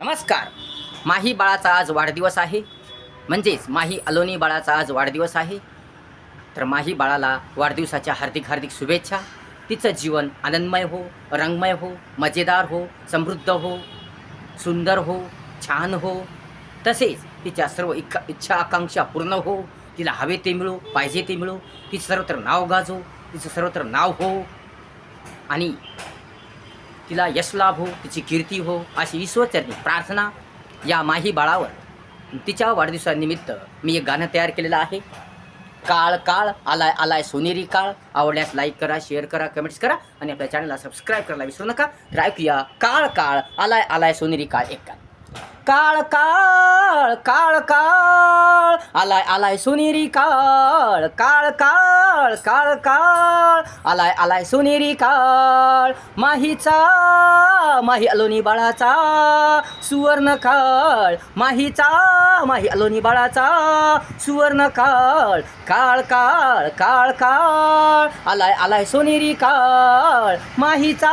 नमस्कार. माही बाळाचा आज वाढदिवस आहे. म्हणजेच माही अलोनी बाळाचा आज वाढदिवस आहे. तर माही बाळाला वाढदिवसाच्या हार्दिक हार्दिक शुभेच्छा. तिचं जीवन आनंदमय हो रंगमय हो मजेदार हो समृद्ध हो सुंदर हो छान हो. तसेच तिच्या सर्व इच्छा इच्छा आकांक्षा पूर्ण हो. तिला हवे ते मिळो पाहिजे ते मिळो. तिचं सर्वत्र नाव गाजो तिचं सर्वत्र नाव हो. आणि तिला यश लाभ हो तिची कीर्ती हो अशी ईश्वरचरणी प्रार्थना या माही बाळावर. तिच्या वाढदिवसानिमित्त मी एक गाणं तयार केलेलं आहे. काळ काळ आलाय आलाय सोनेरी काळ. आवडल्यास लाईक करा शेअर करा कमेंट्स करा आणि आपल्या चॅनलला सबस्क्राईब करायला विसरू नका. तर ऐकूया काळ काळ आलाय आलाय सोनेरी काळ एक काळ काळ काळ काळ काळ. आलाय आलाय सोनेरी काळ. काळ काळ काळ काळ. आलाय आलाय सोनेरी काळ. माहीचा माही अलोनी बाळाचा. सुवर्ण काळ. माहीचा माही अलोनी बाळाचा. सुवर्ण काळ. काळ काळ काळ काळ. आलाय आलाय सोनेरी काळ. माहीचा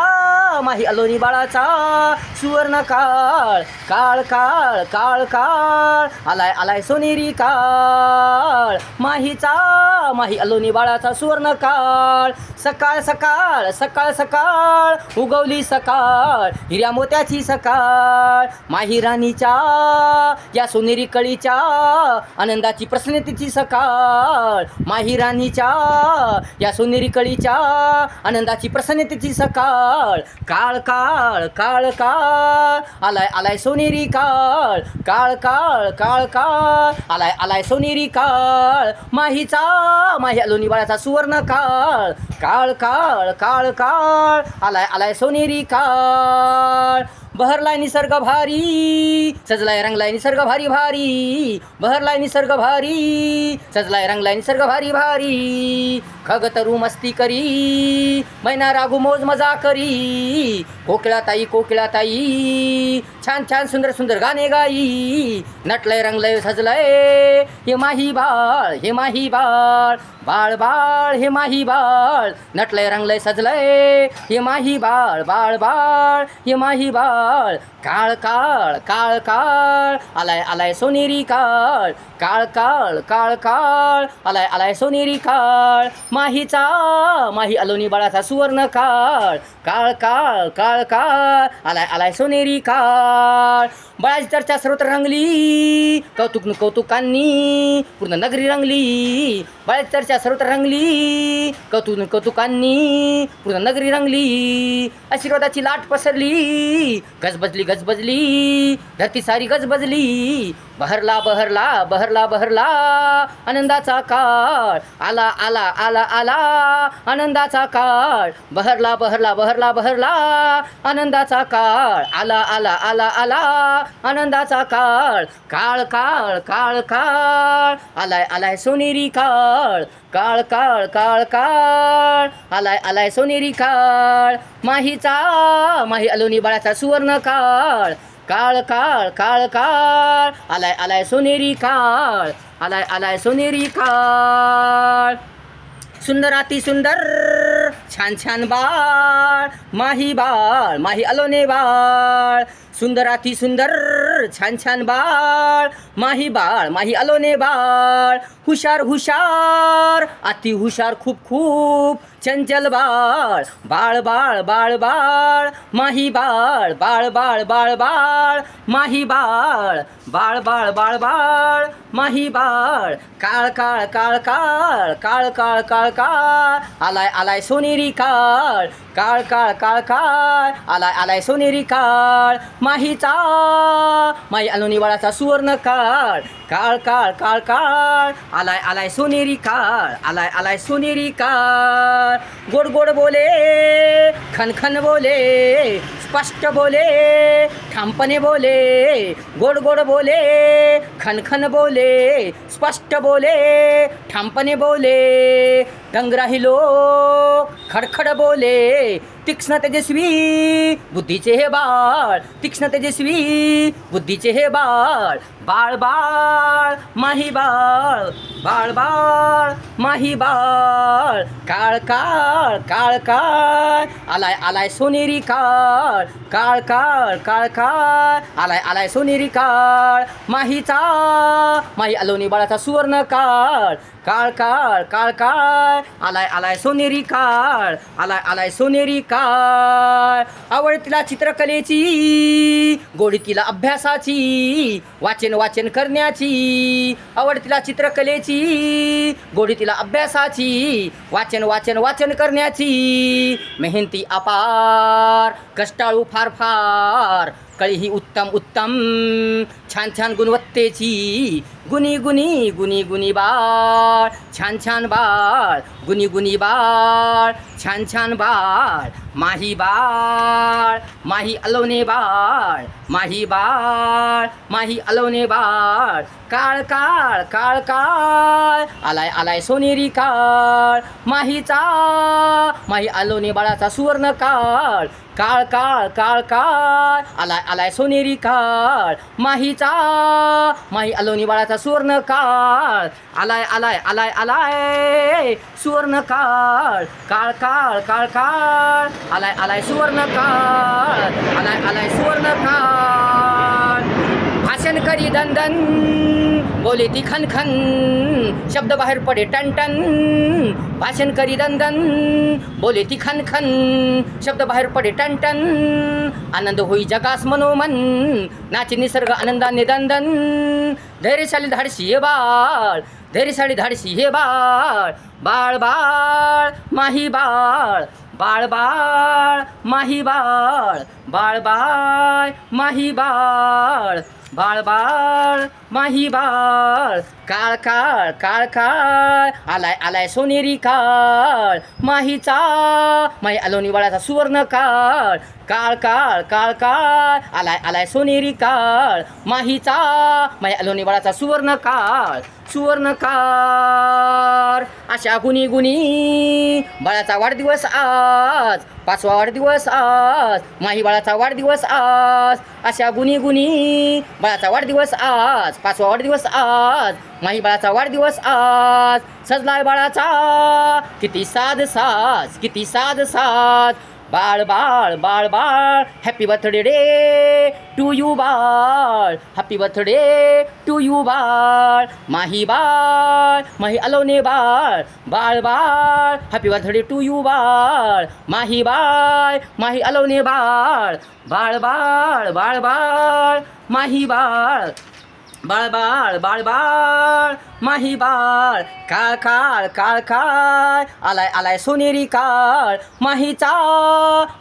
माही अलोनी बाळाचा सुवर्ण काळ. काळ काळ काळ काळ. आलाय आलाय सोनेरी काळ. माहीचा माही अलोनी बाळाचा सुवर्ण काळ. सकाळ सकाळ सकाळ सकाळ. उगवली सकाळ हिऱ्या मोत्याची सकाळ. माही राणीच्या या सोनेरी कळीच्या आनंदाची प्रसन्नतेची सकाळ. माही राणीच्या या सोनेरी कळीच्या आनंदाची प्रसन्नतेची सकाळ. काळ काळ काळ काळ. आलाय आलाय सोनेरी काळ. काळ काळ काळ काळ. आलाय आलाय सोनेरी काळ. माहीचा माही अलोनी बाळाचा सुवर्ण काळ. काळ काळ काळ काळ. आलाय आलाय सोनेरी काळ. बहरलाय निसर्ग भारी सजलाय रंगलाय निसर्ग भारी भारी बहरलाय निसर्ग भारी सजलाय रंगलाय निसर्ग भारी भारी खग तरू मस्ती करी मैना रागू मौज मजा करी कोकिळा ताई कोकिळा ताई छान छान सुंदर सुंदर गाणे गाई नटलय रंगलय सजलय हे माही बाळ हे माही बाळ बाळ बाळ हे माही बाळ नटलय रंगलय सजलय हे माही बाळ बाळ बाळ हे माही बाळ काळ काळ काळ काळ काळ आलाय आलाय सोनेरी काळ काळ काळ काळ काळ आलाय आलाय सोनेरी काळ माहीचा माही अलोनी बाळाचा सुवर्ण काळ काळ काळ काळ काळ आलाय आलाय सोनेरी काळ बाळाची चर्चा सर्वत्र रंगली कौतुक कौतुकांनी पूर्ण नगरी रंगली बाळाची चर्चा सर्वत्र रंगली कौतुक कौतुकांनी पूर्ण नगरी रंगली आशीर्वादाची लाट पसरली गजबजली गजबजली धरती सारी गजबजली बहरला बहरला बहरला बहरला आनंदाचा काळ. आला आला आला आला आनंदाचा काळ. बहरला बहरला बहरला बहरला आनंदाचा काळ. आला आला आला आला आनंदाचा काळ. काळ काळ काळ काळ. आलाय आलाय सोनेरी काळ. काळ काळ काळ काळ. आलाय आलाय सोनेरी काळ. माहीचा माही अलोनी बाळाचा सुवर्ण काळ. काळ काळ काळ काळ. आलाय आलाय सोनेरी काळ. आलाय आलाय सोनेरी काळ. सुंदर अति सुंदर छान छान बाळ. माही बाळ माही अलोने बाळ. सुंदर अति सुंदर छान छान बाळ माही बाळ माही अलोने बाळ हुशार हुशार अति हुशार खूप खूप चंचल बाळ बाळ बाळ बाळ बाळ माही बाळ बाळ बाळ बाळ बाळ माही बाळ बाळ बाळ बाळ बाळ माही बाळ काळ काळ काळ काळ काळ काळ काळ काळ आलाय आलाय सोनेरी काळ काळ काळ काळ काळ आलाय आलाय सोनेरी काळ माहीचा माई अलोनिवाळाचा सुवर्ण काळ. काळ काळ काळ काळ. आलाय आलाय सोनेरी काळ. आलाय आलाय सोनेरी काळ. गोड गोड बोले खनखन बोले स्पष्ट बोले ठामपणे बोले गोड गोड बोले खनखन बोले स्पष्ट बोले ठामपणे बोले डंगराही लोक खडखड बोले तीक्ष्ण तेजस्वी बुद्धीचे हे बाळ तीक्ष्ण तेजस्वी बुद्धीचे हे बाळ बाळ बाळ माही बाळ बाळ बाळ माही बाळ काळ काळ काळ काळ आलाय आलाय सोनेरी काळ काळ काळ काळ काळ आलाय आलाय सोनेरी काळ माहीचा माही अलोनी बाळाचा सुवर्ण काळ काळ काळ काळ काळ आलाय आलाय सोनेरी काळ आलाय आलाय सोनेरी काळ. आवड तिला चित्रकलेची गोडी तिला अभ्यासाची वाचन वाचन करण्याची. आवड तिला चित्रकलेची गोडी तिला अभ्यासाची वाचन वाचन वाचन करण्याची. मेहनती अपार कष्टाळू फार फार कळी ही उत्तम उत्तम. छान छान गुणवत्तेची. गुणी गुणी गुणी गुणी बाळ. छान छान बाळ. गुणी गुणी बाळ. छान छान बाळ. माही बाळ. माही अलवणे बाळ. माही बाळ. माही अलवणे बाळ. काळ काळ काळ काळ. आलाय आलाय सोनेरी काळ. माहीचा माही अलवणे बाळाचा सुवर्ण काळ. काळ काळ काळ काळ आलाय आलाय सोनेरी काळ. माहीचा माही अलोनी बाळाचा सुवर्ण काळ. आलाय आलाय आलाय आलाय सुवर्ण काळ. काळ काळ काळ काळ आलाय आलाय सुवर्ण काळ. आलाय आलाय सुवर्ण काळ. भाषण करी दंदन बोले ती खन खन. शब्द बाहेर पडे टन टन. भाषण करी दंदन बोले ती खन खन शब्द बाहेर पडे टन टन आनंद होई जगास मनोमन नाचे निसर्ग आनंदाने दंदन. धैर्यशाली धाडशी हे बाळ धैर्यशाली धाडशी हे बाळ बाळ बाळ माही बाळ बाळ बाळ माही बाळ बाळ बाळ माही बाळ. बाळ बाळ माही बाळ काळ काळ काळ काळ आलाय आलाय सोनेरी काळ माहीचा माही अलोनी बाळाचा सुवर्ण काळ काळ काळ काळ काळ. आलाय आलाय सोनेरी काळ. माहीचा माही अलोनी बाळाचा सुवर्ण काळ. सुवर्ण काळ. अशा गुणी गुणी बाळाचा वाढदिवस आज. पाचवा वाढदिवस आज. माही बाळाचा वाढदिवस आज. अशा गुणी गुणी बाळाचा वाढदिवस आज. पाचवा वाढदिवस आज. माही बाळाचा वाढदिवस आज. सजलाय बाळाचा. किती साध साज किती साध साज. बाळ बाळ बाळ बाळ happy birthday day to you Bal. Happy birthday to you बाळ. माही बाळ. माही अलोने बाळ. बाळ बाळ. हॅपी बर्थडे टू यू बाळ. माही बाळ. माही अलोने बाळ. बाळ बाळ बाळ बाळ. माही बाळ. बाळ बाळ बाळ बाळ माही बाळ काळ काळ काळ काळ आलाय आलाय सोनेरी काळ माहीचा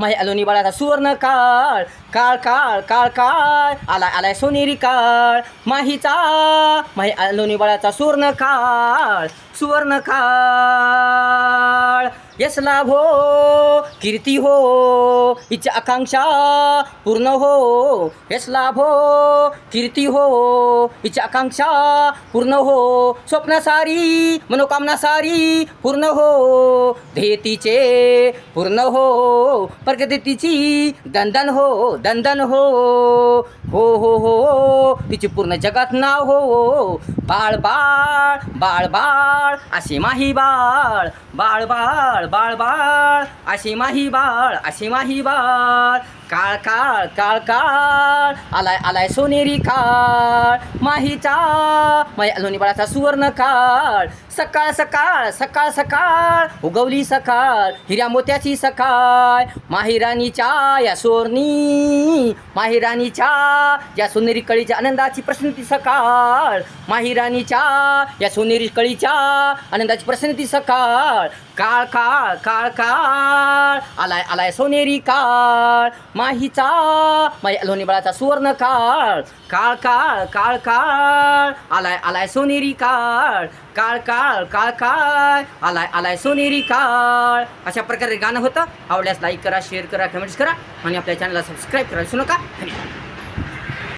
माही अलोनी बाळाचा सुवर्ण काळ काळ काळ काळ काळ आलाय आलाय सोनेरी काळ माहीचा माही अलोनी बाळाचा सुवर्ण काळ सुवर्ण काळ. यश लाभ हो कीर्ती हो इच्छा आकांक्षा पूर्ण हो. यश लाभ हो कीर्ती हो इच्छा आकांक्षा पूर्ण हो. स्वप्न सारी मनोकामना सारी पूर्ण हो. ध्येतीचे पूर्ण हो. प्रगतीची दंदन हो दंदन हो. हो हो हो. तिची पूर्ण जगात नाव हो. बाळ बाळ बाळ बाळ. अशी माही बाळ. बाळ बाळ बाळ बाळ. अशी माही बाळ अशी माही बाळ. काळ काळ काळ काळ. आलाय आलाय सोनेरी काळ. माहीचा माही अलोनी बाळाचा सुवर्ण काळ. सकाळ सकाळ सकाळ सकाळ उगवली सकाळ हिऱ्या मोत्याची सकाळ. माहिराणीच्या या सोरणी माहिराणीच्या या सोनेरी कळीच्या आनंदाची प्रसन्नती सकाळ. माहिराणीच्या या सोनेरी कळीच्या आनंदाची प्रसन्नती सकाळ. काळ काळ काळ काळ आलाय आलाय सोनेरी काळ. माहीचा माही लोणी बाळाचा सुवर्ण काळ. काळ काळ काळ काळ आलाय आलाय सोनेरी काळ. काळ काळ काळ काळ काळ आलाय आलाय सोनेरी काळ. अशा प्रकारे गाणं होतं. आवडल्यास लाईक करा शेअर करा कमेंट्स करा आणि आपल्या चॅनलला सबस्क्राईब करा विसरू नका. धन्यवाद.